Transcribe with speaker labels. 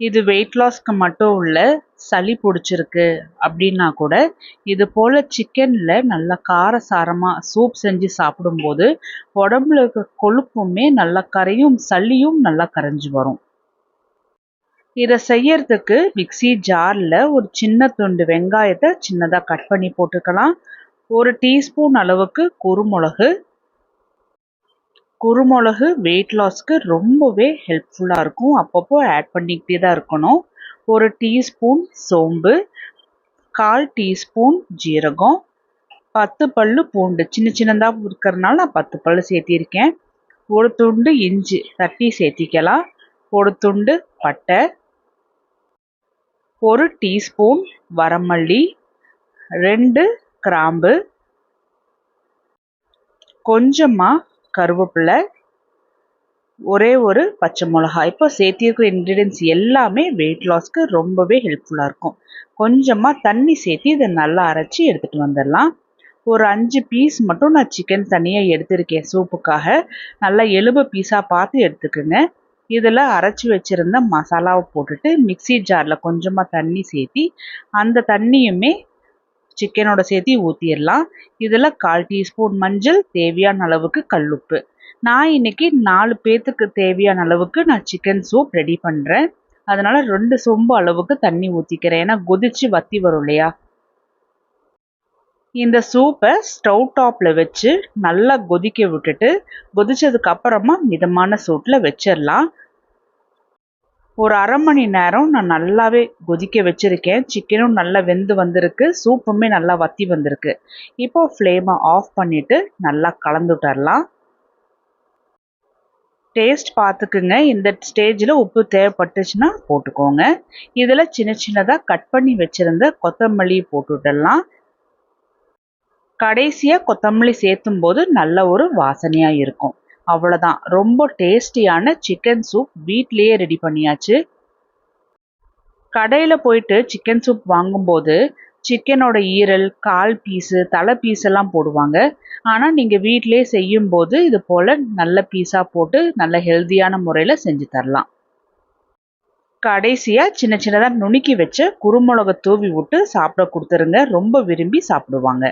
Speaker 1: இது வெயிட் லாஸ்க்கு மட்டும் உள்ள சளி பிடிச்சிருக்கு அப்படின்னா கூட இது போல் சிக்கனில் நல்லா காரசாரமாக சூப் செஞ்சு சாப்பிடும்போது உடம்புல இருக்க கொழுப்புமே நல்லா கரையும் சளியும் நல்லா கரைஞ்சி வரும். இதை செய்யறதுக்கு மிக்சி ஜாரில் ஒரு சின்ன துண்டு வெங்காயத்தை சின்னதாக கட் பண்ணி போட்டுக்கலாம். ஒரு டீஸ்பூன் அளவுக்கு குறுமிளகு குருமிளகு வெயிட் லாஸ்க்கு ரொம்பவே ஹெல்ப்ஃபுல்லாக இருக்கும். அப்பப்போ ஆட் பண்ணிக்கிட்டே தான் இருக்கணும். ஒரு டீஸ்பூன் சோம்பு கால் டீஸ்பூன் ஜீரகம் பத்து பல்லு பூண்டு. சின்ன சின்னதாக இருக்கிறதுனால நான் பத்து பல்லு சேர்த்திருக்கேன். ஒரு துண்டு இஞ்சி தட்டி சேர்த்திக்கலாம். ஒரு துண்டு பட்டை ஒரு டீஸ்பூன் வரமல்லி ரெண்டு கிராம்பு கொஞ்சமாக கருவேப்பிலை ஒரே ஒரு பச்சை மிளகா இப்போ சேர்த்திருக்கிற இன்க்ரீடியன்ஸ் எல்லாமே வெயிட் லாஸ்க்கு ரொம்பவே ஹெல்ப்ஃபுல்லாக இருக்கும். கொஞ்சமாக தண்ணி சேர்த்து இதை நல்லா அரைச்சி எடுத்துகிட்டு வந்துடலாம். ஒரு அஞ்சு பீஸ் மட்டும் நான் சிக்கன் தனியாக எடுத்திருக்கேன் சூப்புக்காக. நல்லா எலும்பு பீஸாக பார்த்து எடுத்துக்கோங்க. இதில் அரைச்சி வச்சுருந்த மசாலாவை போட்டுட்டு மிக்சி ஜாரில் கொஞ்சமாக தண்ணி சேர்த்தி அந்த தண்ணியுமே சிக்கனோட சேர்த்து ஊற்றிடலாம் இதில் கால் டீஸ்பூன் மஞ்சள் தேவையான அளவுக்கு கல்லுப்பு. நான் இன்னைக்கு நாலு பேர்த்துக்கு தேவையான அளவுக்கு நான் சிக்கன் சூப் ரெடி பண்ணுறேன் அதனால் ரெண்டு சொம்பு அளவுக்கு தண்ணி ஊற்றிக்கிறேன் ஏன்னா கொதிச்சு வத்தி வரும் இல்லையா? இந்த சூப்பை ஸ்டவ் டாப்பில் வச்சு நல்லா கொதிக்க விட்டுட்டு கொதிச்சதுக்கு அப்புறமா மிதமான சூட்டில் வச்சிடலாம். ஒரு அரை மணி நேரம் நான் நல்லாவே கொதிக்க வச்சுருக்கேன். சிக்கனும் நல்லா வெந்து வந்திருக்கு. சூப்புமே நல்லா வத்தி வந்திருக்கு. இப்போ ஃப்ளேமை ஆஃப் பண்ணிவிட்டு நல்லா கலந்து டேஸ்ட் பார்த்துக்குங்க. இந்த ஸ்டேஜில் உப்பு தேவைப்பட்டுச்சுன்னா போட்டுக்கோங்க. இதில் சின்ன சின்னதாக கட் பண்ணி வச்சுருந்த கொத்தமல்லி போட்டுவிடலாம் கடைசியாக கொத்தமல்லி சேர்த்தும் போது நல்ல ஒரு வாசனையாக இருக்கும். அவ்வளோதான் ரொம்ப டேஸ்டியான சிக்கன் சூப் வீட்லேயே ரெடி பண்ணியாச்சு. கடையில் போயிட்டு சிக்கன் சூப் வாங்கும்போது சிக்கனோட ஈரல் கால் பீஸு தலை பீஸ் எல்லாம் போடுவாங்க. ஆனால் நீங்கள் வீட்டிலே செய்யும்போது இது போல் நல்ல பீஸாக போட்டு நல்ல ஹெல்த்தியான முறையில் செஞ்சு தரலாம். கடைசியாக சின்ன சின்னதாக நுணுக்கி வச்சு குருமிளகை தூவி விட்டு சாப்பிட கொடுத்துருங்க. ரொம்ப விரும்பி சாப்பிடுவாங்க.